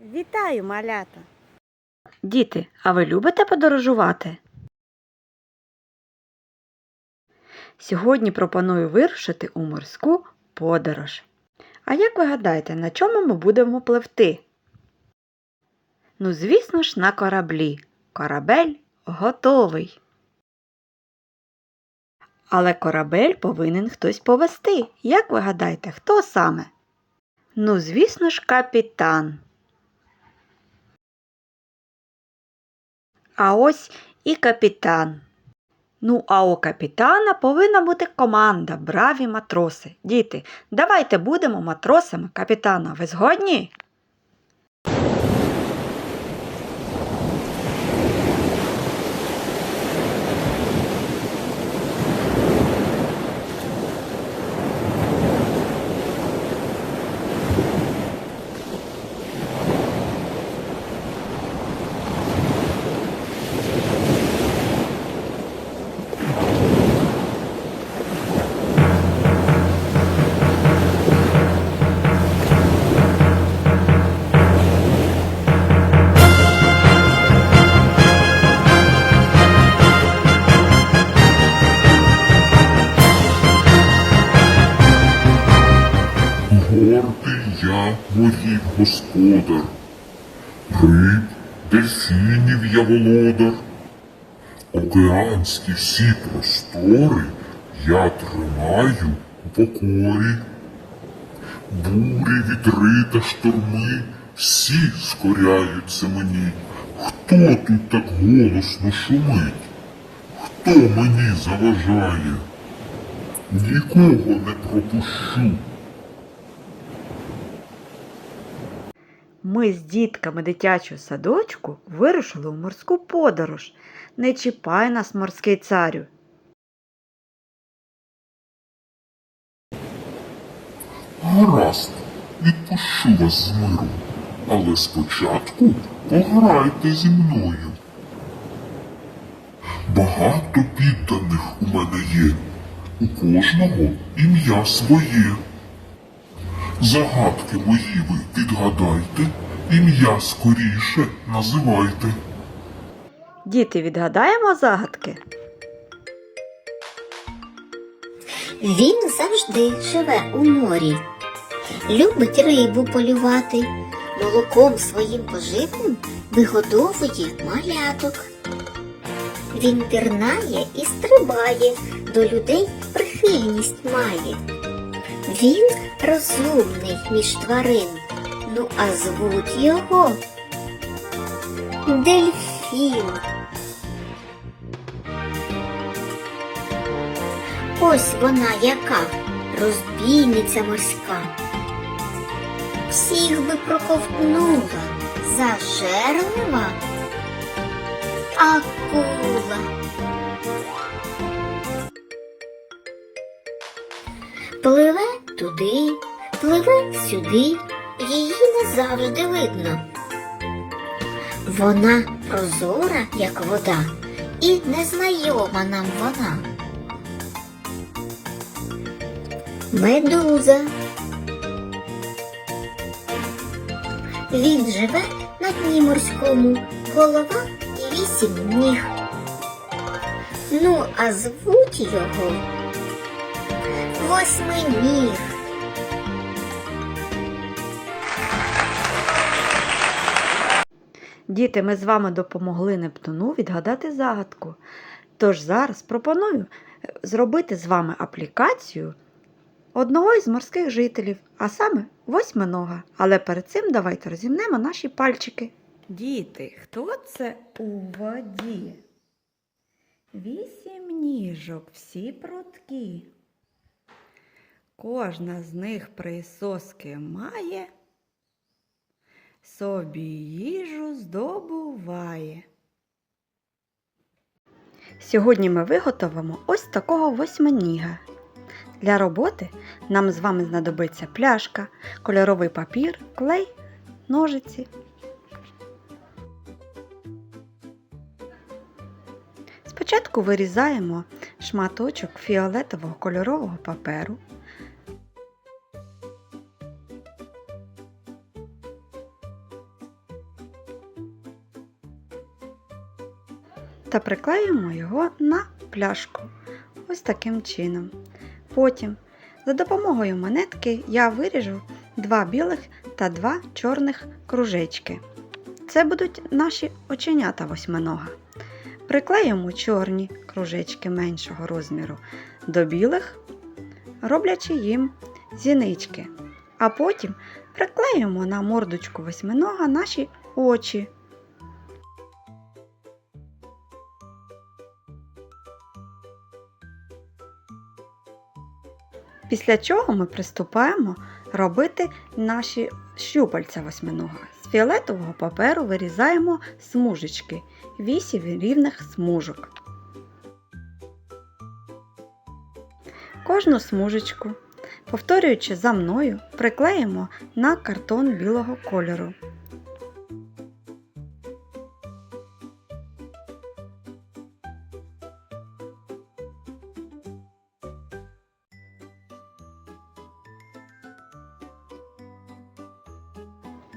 Вітаю, малята! Діти, а ви любите подорожувати? Сьогодні пропоную вирушити у морську подорож. А як ви гадаєте, на чому ми будемо пливти? Ну, звісно ж, на кораблі. Корабель готовий. Але корабель повинен хтось повести. Як ви гадаєте, хто саме? Ну, звісно ж, капітан. А ось і капітан. Ну, а у капітана повинна бути команда, браві матроси. Діти, давайте будемо матросами капітана. Ви згодні? Господар, риб, дельфінів я володар, океанські всі простори я тримаю у покорі. Бурі, вітри та шторми всі скоряються мені. Хто тут так голосно шумить? Хто мені заважає? Нікого не пропущу. Ми з дітками дитячого садочку вирушили у морську подорож. Не чіпай нас, морський царю. Гаразд, відпущу вас з миру, але спочатку пограйте зі мною. Багато підданих у мене є, у кожного ім'я своє. Загадки мої ви відгадайте, ім'я скоріше називайте. Діти, відгадаємо загадки? Він завжди живе у морі, любить рибу полювати, молоком своїм поживним вигодовує маляток. Він пірнає і стрибає, до людей прихильність має. Він розумний між тварин, ну а звуть його Дельфін. Ось вона яка, розбійниця морська. Всіх би проковтнула, зажерлива акула. Пливе туди, пливе сюди, її не завжди видно. Вона прозора, як вода, і незнайома нам вона. Медуза. Він живе на дні морському, голова і вісім ніг. Ну, а звуть його восьминіг. Діти, ми з вами допомогли Нептуну відгадати загадку. Тож зараз пропоную е, зробити з вами аплікацію одного із морських жителів, а саме восьминога. Але перед цим давайте розімнемо наші пальчики. Діти, хто це у воді? Вісім ніжок, всі пруткі. Кожна з них присоски має собі їжу здобуває. Сьогодні ми виготовимо ось такого восьминіга. Для роботи нам з вами знадобиться пляшка, кольоровий папір, клей, ножиці. Спочатку вирізаємо шматочок фіолетового кольорового паперу. Та приклеюємо його на пляшку. Ось таким чином. Потім за допомогою монетки я виріжу два білих та два чорних кружечки. Це будуть наші оченята восьминога. Приклеїмо чорні кружечки меншого розміру до білих, роблячи їм зінички. А потім приклеїмо на мордочку восьминога наші очі. Після чого ми приступаємо робити наші щупальця восьминога. З фіолетового паперу вирізаємо смужечки, 8 рівних смужок. Кожну смужечку, повторюючи за мною, приклеїмо на картон білого кольору.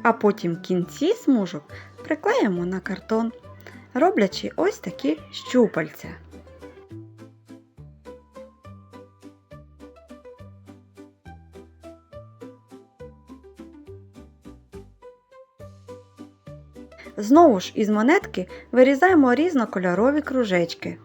А потім кінці смужок приклеїмо на картон, роблячи ось такі щупальця. Знову ж із монетки вирізаємо різнокольорові кружечки.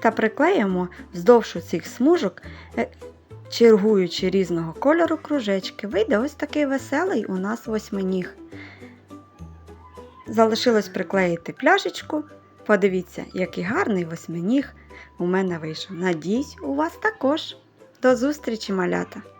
Та приклеїмо вздовж цих смужок, е, чергуючи різного кольору кружечки. Вийде ось такий веселий у нас восьминіг. Залишилось приклеїти пляшечку. Подивіться, який гарний восьминіг у мене вийшов. Надіюсь, у вас також. До зустрічі, малята!